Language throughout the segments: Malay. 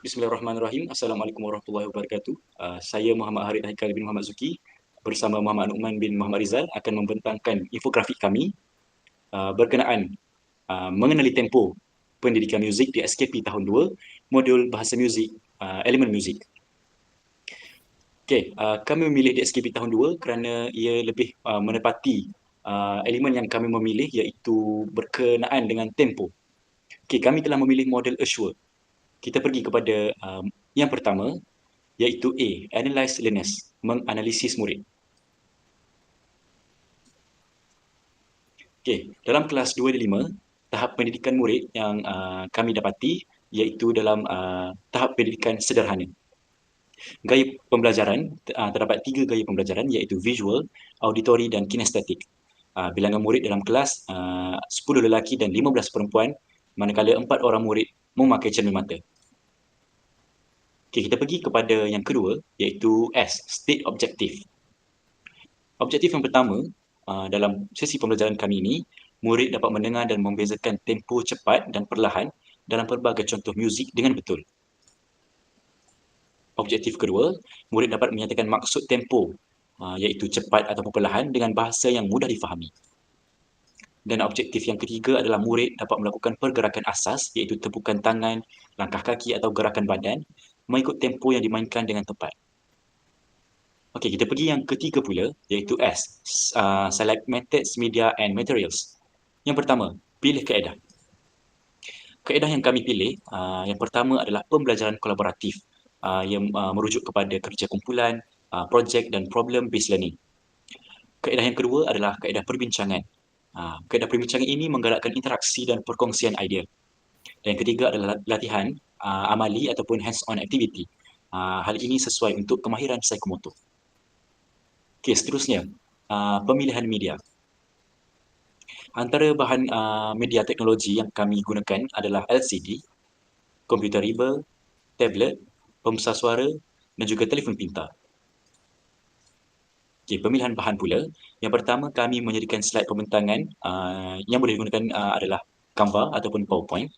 Bismillahirrahmanirrahim. Assalamualaikum warahmatullahi wabarakatuh. Uh, saya Muhammad Harid Haikal bin Muhammad Zuki bersama Muhammad Nu'man bin Muhammad Rizal akan membentangkan infografik kami uh, berkenaan uh, mengenali tempo pendidikan muzik di SKP tahun 2, modul bahasa muzik, uh, elemen muzik. Okey, uh, kami memilih di SKP tahun 2 kerana ia lebih uh, menepati uh, elemen yang kami memilih iaitu berkenaan dengan tempo. Okey, kami telah memilih model Assure kita pergi kepada um, yang pertama iaitu A, analyze learners, menganalisis murid. Okey, dalam kelas 2 dan 5, tahap pendidikan murid yang uh, kami dapati iaitu dalam uh, tahap pendidikan sederhana. Gaya pembelajaran, uh, terdapat tiga gaya pembelajaran iaitu visual, auditory dan kinestetik. Uh, bilangan murid dalam kelas uh, 10 lelaki dan 15 perempuan manakala empat orang murid memakai cermin mata. Okay, kita pergi kepada yang kedua iaitu S, state objective. Objektif yang pertama uh, dalam sesi pembelajaran kami ini, murid dapat mendengar dan membezakan tempo cepat dan perlahan dalam pelbagai contoh muzik dengan betul. Objektif kedua, murid dapat menyatakan maksud tempo uh, iaitu cepat atau perlahan dengan bahasa yang mudah difahami. Dan objektif yang ketiga adalah murid dapat melakukan pergerakan asas iaitu tepukan tangan, langkah kaki atau gerakan badan mengikut tempo yang dimainkan dengan tepat. Okey, kita pergi yang ketiga pula iaitu S, uh, select methods, media and materials. Yang pertama, pilih kaedah. Kaedah yang kami pilih, uh, yang pertama adalah pembelajaran kolaboratif uh, yang uh, merujuk kepada kerja kumpulan, uh, projek dan problem based learning. Kaedah yang kedua adalah kaedah perbincangan. Uh, kaedah perbincangan ini menggalakkan interaksi dan perkongsian idea. Dan yang ketiga adalah latihan uh, amali ataupun hands-on activity. Uh, hal ini sesuai untuk kemahiran psikomotor. Okey, seterusnya, uh, pemilihan media. Antara bahan uh, media teknologi yang kami gunakan adalah LCD, komputer riba, tablet, pembesar suara dan juga telefon pintar. Okey, pemilihan bahan pula. Yang pertama, kami menyediakan slide pembentangan uh, yang boleh digunakan uh, adalah Canva ataupun PowerPoint.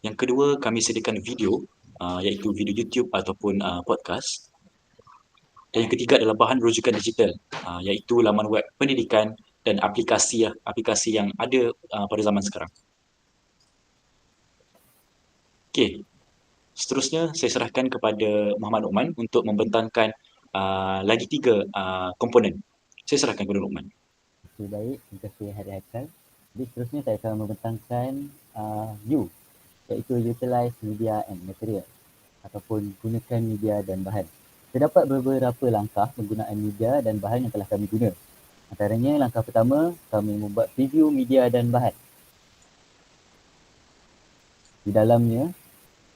Yang kedua, kami sediakan video uh, iaitu video YouTube ataupun uh, podcast. Dan yang ketiga adalah bahan rujukan digital uh, iaitu laman web pendidikan dan aplikasi uh, aplikasi yang ada uh, pada zaman sekarang. Okey. Seterusnya saya serahkan kepada Muhammad Uman untuk membentangkan uh, lagi tiga uh, komponen. Saya serahkan kepada Uman. Okay, baik, terima kasih Hari Haikal. Jadi seterusnya saya akan membentangkan uh, U iaitu utilize media and material ataupun gunakan media dan bahan. Terdapat beberapa langkah penggunaan media dan bahan yang telah kami guna. Antaranya langkah pertama, kami membuat preview media dan bahan. Di dalamnya,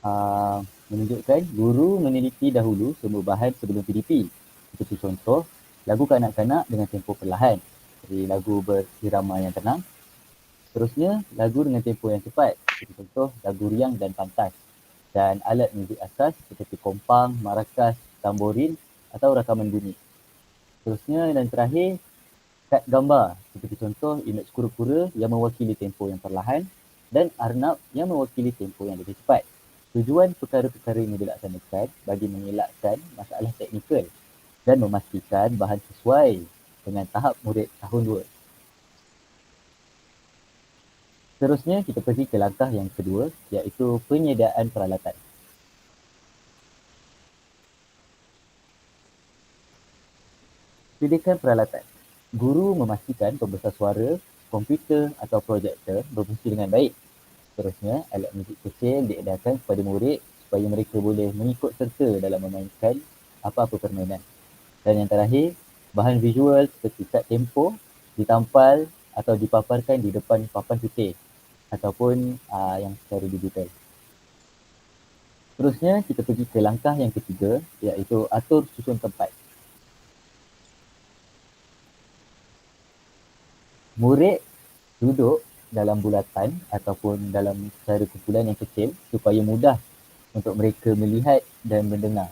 uh, menunjukkan guru meneliti dahulu semua bahan sebelum PDP. Seperti contoh, lagu kanak-kanak dengan tempo perlahan. Jadi lagu bersirama yang tenang. Seterusnya, lagu dengan tempo yang cepat contoh lagu riang dan pantas dan alat muzik asas seperti kompang, marakas, tamborin atau rakaman bunyi. Seterusnya dan terakhir, kad gambar seperti contoh imej kura-kura yang mewakili tempo yang perlahan dan arnab yang mewakili tempo yang lebih cepat. Tujuan perkara-perkara ini dilaksanakan bagi mengelakkan masalah teknikal dan memastikan bahan sesuai dengan tahap murid tahun 2. Seterusnya kita pergi ke langkah yang kedua iaitu penyediaan peralatan. Sediakan peralatan. Guru memastikan pembesar suara, komputer atau projektor berfungsi dengan baik. Seterusnya, alat muzik kecil diedarkan kepada murid supaya mereka boleh mengikut serta dalam memainkan apa-apa permainan. Dan yang terakhir, bahan visual seperti kad tempo ditampal atau dipaparkan di depan papan putih ataupun uh, yang secara digital. Terusnya kita pergi ke langkah yang ketiga iaitu atur susun tempat. Murid duduk dalam bulatan ataupun dalam secara kumpulan yang kecil supaya mudah untuk mereka melihat dan mendengar.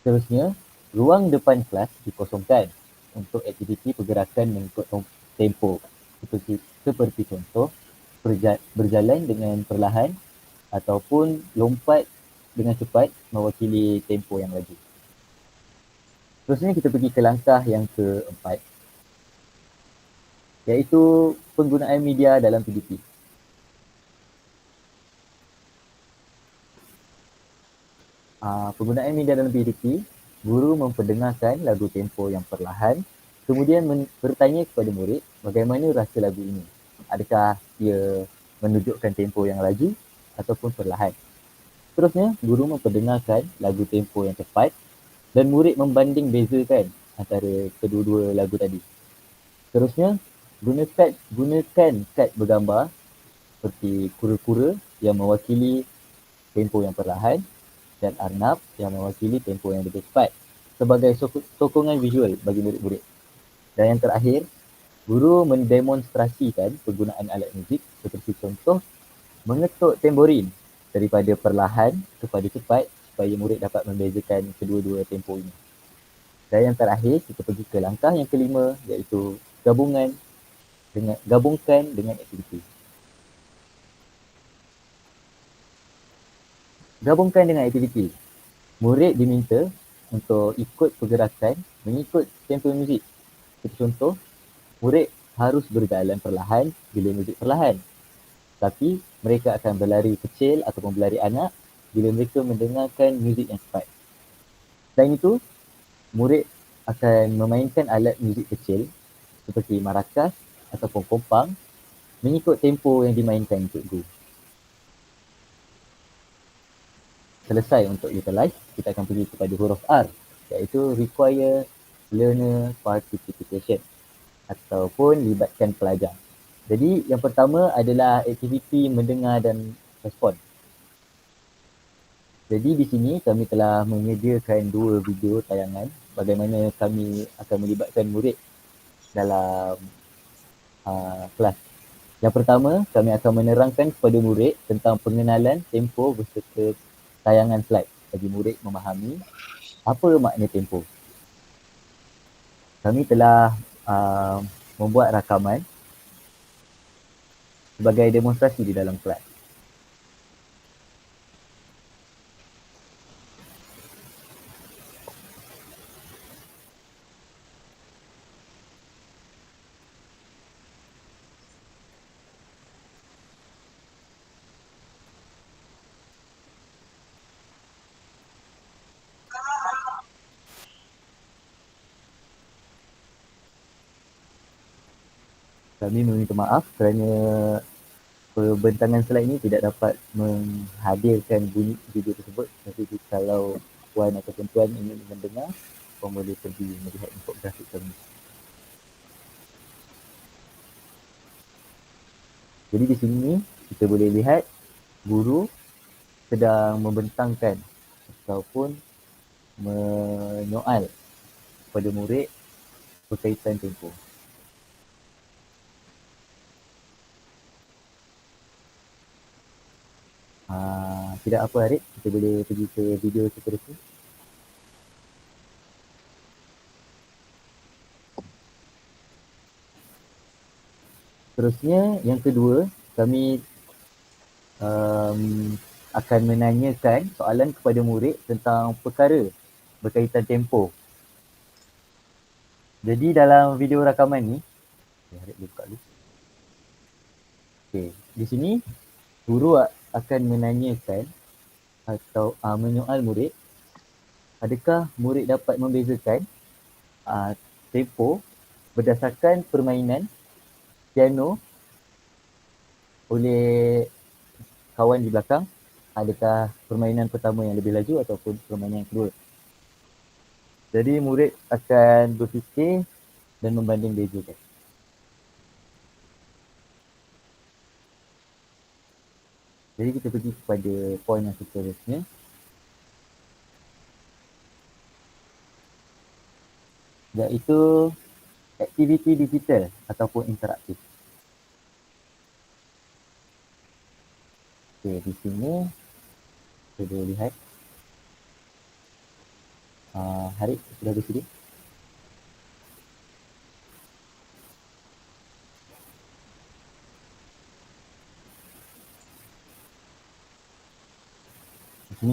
Seterusnya, ruang depan kelas dikosongkan untuk aktiviti pergerakan mengikut tempo seperti, seperti contoh berjalan dengan perlahan ataupun lompat dengan cepat mewakili tempo yang laju. Terusnya kita pergi ke langkah yang keempat iaitu penggunaan media dalam PDP. Uh, penggunaan media dalam PDP, guru memperdengarkan lagu tempo yang perlahan kemudian bertanya kepada murid bagaimana rasa lagu ini. Adakah ia menunjukkan tempo yang laju ataupun perlahan. Seterusnya, guru memperdengarkan lagu tempo yang cepat dan murid membanding bezakan antara kedua-dua lagu tadi. Seterusnya, gunakan gunakan kad bergambar seperti kura-kura yang mewakili tempo yang perlahan dan arnab yang mewakili tempo yang lebih cepat sebagai sokongan visual bagi murid-murid. Dan yang terakhir, guru mendemonstrasikan penggunaan alat muzik seperti contoh mengetuk tamborin daripada perlahan kepada cepat supaya murid dapat membezakan kedua-dua tempo ini. Dan yang terakhir, kita pergi ke langkah yang kelima iaitu gabungan dengan gabungkan dengan aktiviti. Gabungkan dengan aktiviti. Murid diminta untuk ikut pergerakan mengikut tempo muzik. Contoh, murid harus berjalan perlahan bila muzik perlahan. Tapi mereka akan berlari kecil ataupun berlari anak bila mereka mendengarkan muzik yang cepat. Selain itu, murid akan memainkan alat muzik kecil seperti marakas ataupun kompang mengikut tempo yang dimainkan cikgu. Selesai untuk utilize, kita akan pergi kepada huruf R iaitu require learner participation ataupun libatkan pelajar. Jadi yang pertama adalah aktiviti mendengar dan respon. Jadi di sini kami telah menyediakan dua video tayangan bagaimana kami akan melibatkan murid dalam uh, kelas. Yang pertama, kami akan menerangkan kepada murid tentang pengenalan tempo beserta tayangan slide bagi murid memahami apa makna tempo. Kami telah uh, membuat rakaman sebagai demonstrasi di dalam kelas. Kami meminta maaf kerana perbentangan slide ini tidak dapat menghadirkan bunyi video tersebut. Tapi kalau puan ataupun tuan ingin mendengar puan boleh pergi melihat infografik kami. Jadi di sini kita boleh lihat guru sedang membentangkan ataupun menyoal kepada murid berkaitan tempoh Ah, tidak apa Arif, kita boleh pergi ke video seterusnya. Terusnya yang kedua, kami um, akan menanyakan soalan kepada murid tentang perkara berkaitan tempo. Jadi dalam video rakaman ni, Arif buka dulu. Okay, di sini guru akan menanyakan atau uh, menyoal murid. Adakah murid dapat membezakan uh, tempo berdasarkan permainan piano oleh kawan di belakang? Adakah permainan pertama yang lebih laju ataupun permainan yang kedua? Jadi murid akan berfikir dan membanding bezakan Jadi kita pergi kepada poin yang seterusnya. Iaitu aktiviti digital ataupun interaktif. Okay, di sini kita boleh lihat. Uh, Harik sudah bersedia? sini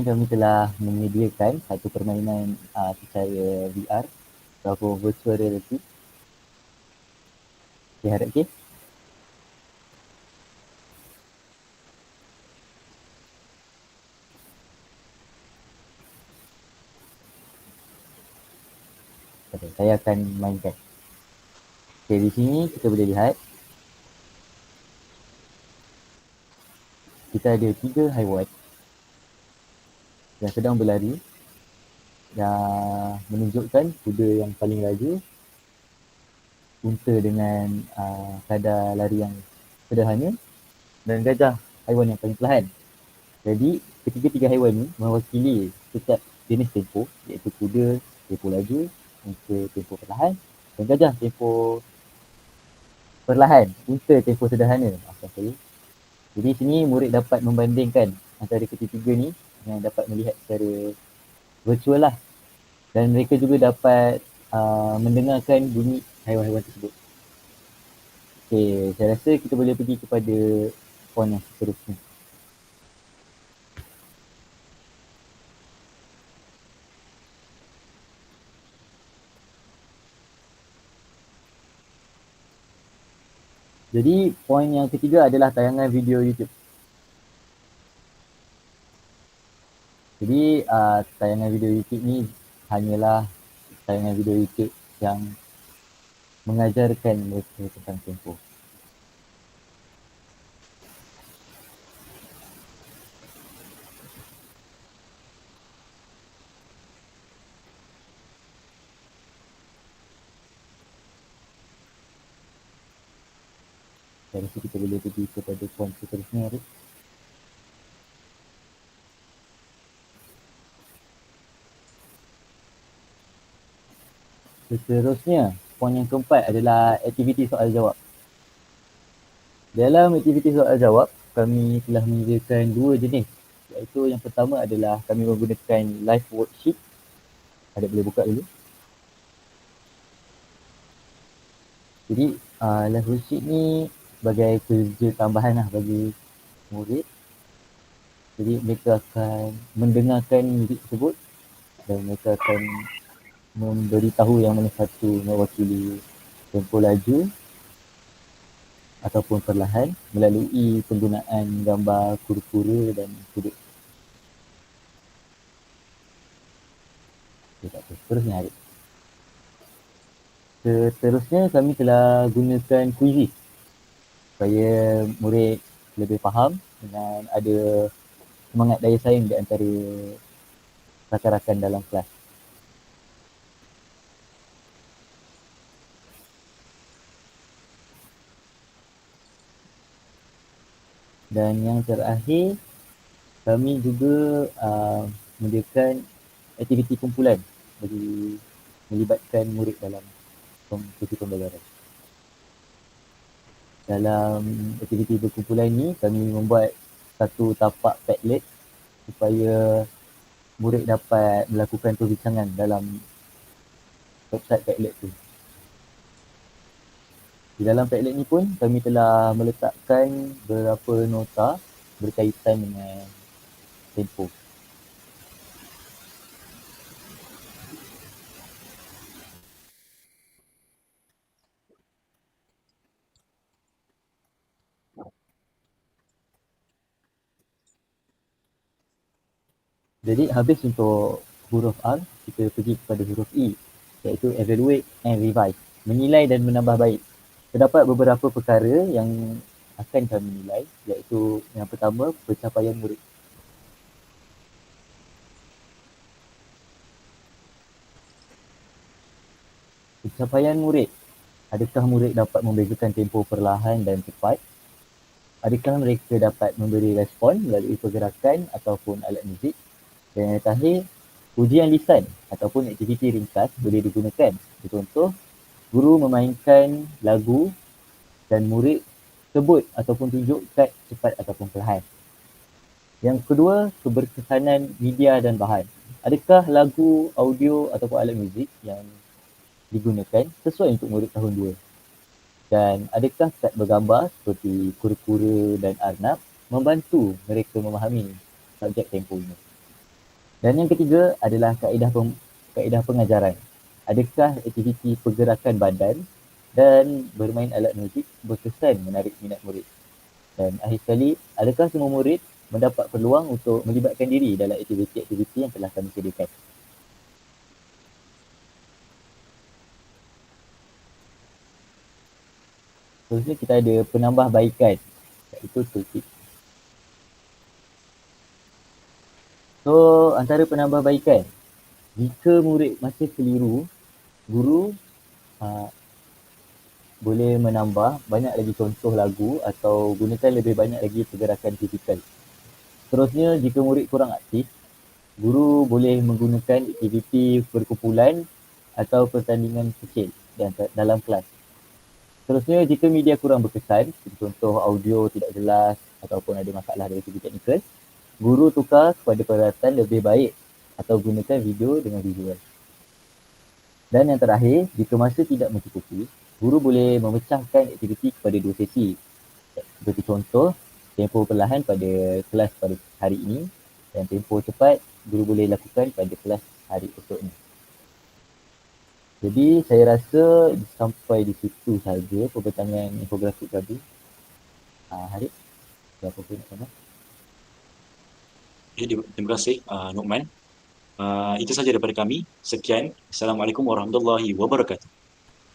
kami telah menyediakan satu permainan uh, secara VR atau virtual reality. Okay, harap okay. Okay, saya akan mainkan. Okay, di sini kita boleh lihat kita ada tiga haiwan yang sedang berlari yang menunjukkan kuda yang paling laju unta dengan uh, kadar lari yang sederhana dan gajah haiwan yang paling perlahan. Jadi ketiga-tiga haiwan ni mewakili setiap jenis tempo iaitu kuda tempo laju, unta tempo perlahan dan gajah tempo perlahan, unta tempo sederhana. Maafkan saya. Jadi sini murid dapat membandingkan antara ketiga-tiga ni yang dapat melihat secara virtual lah. Dan mereka juga dapat uh, mendengarkan bunyi haiwan-haiwan tersebut. Okay, saya rasa kita boleh pergi kepada point yang seterusnya. Jadi poin yang ketiga adalah tayangan video YouTube. Jadi uh, tayangan video YouTube ni hanyalah tayangan video YouTube yang mengajarkan mereka tentang tempoh. Rasa kita boleh pergi kepada poin seterusnya Arik. Seterusnya, poin yang keempat adalah aktiviti soal jawab. Dalam aktiviti soal jawab, kami telah menyediakan dua jenis. Iaitu yang pertama adalah kami menggunakan live worksheet. Ada boleh buka dulu. Jadi uh, live worksheet ni sebagai kerja tambahan lah bagi murid. Jadi mereka akan mendengarkan murid tersebut dan mereka akan memberitahu yang mana satu mewakili tempo laju ataupun perlahan melalui penggunaan gambar kura-kura dan sudut. Okay, tak apa. Terusnya Arif. Seterusnya kami telah gunakan quizzes supaya murid lebih faham dengan ada semangat daya saing di antara rakan-rakan dalam kelas. Dan yang terakhir, kami juga uh, menyediakan aktiviti kumpulan bagi melibatkan murid dalam kompetisi pembelajaran dalam aktiviti berkumpulan ini kami membuat satu tapak padlet supaya murid dapat melakukan perbincangan dalam website padlet tu. Di dalam padlet ni pun kami telah meletakkan beberapa nota berkaitan dengan tempoh. Jadi habis untuk huruf R, kita pergi kepada huruf E iaitu evaluate and revise. Menilai dan menambah baik. Terdapat beberapa perkara yang akan kami nilai iaitu yang pertama pencapaian murid. Pencapaian murid. Adakah murid dapat membezakan tempoh perlahan dan cepat? Adakah mereka dapat memberi respon melalui pergerakan ataupun alat muzik? Dan yang terakhir, ujian lisan ataupun aktiviti ringkas boleh digunakan. Contoh, guru memainkan lagu dan murid sebut ataupun tunjuk kad cepat ataupun perlahan. Yang kedua, keberkesanan media dan bahan. Adakah lagu, audio ataupun alat muzik yang digunakan sesuai untuk murid tahun 2? Dan adakah kad bergambar seperti kura-kura dan arnab membantu mereka memahami subjek tempoh ini? Dan yang ketiga adalah kaedah pem, kaedah pengajaran. Adakah aktiviti pergerakan badan dan bermain alat muzik berkesan menarik minat murid? Dan akhir sekali, adakah semua murid mendapat peluang untuk melibatkan diri dalam aktiviti-aktiviti yang telah kami sediakan? Seterusnya kita ada penambahbaikan iaitu tooltip. So antara penambahbaikan jika murid masih keliru guru uh, boleh menambah banyak lagi contoh lagu atau gunakan lebih banyak lagi pergerakan fizikal. Seterusnya jika murid kurang aktif guru boleh menggunakan aktiviti perkumpulan atau pertandingan kecil dalam kelas Seterusnya, jika media kurang berkesan, contoh audio tidak jelas ataupun ada masalah dari segi teknikal, guru tukar kepada peralatan lebih baik atau gunakan video dengan visual. Dan yang terakhir, jika masa tidak mencukupi, guru boleh memecahkan aktiviti kepada dua sesi. Seperti contoh, tempoh perlahan pada kelas pada hari ini dan tempoh cepat guru boleh lakukan pada kelas hari esoknya. Jadi saya rasa sampai di situ saja pembentangan infografik tadi. Uh, Harip, apa pun tambah? Ya, terima kasih uh, Nukman. Uh, itu saja daripada kami. Sekian. Assalamualaikum warahmatullahi wabarakatuh.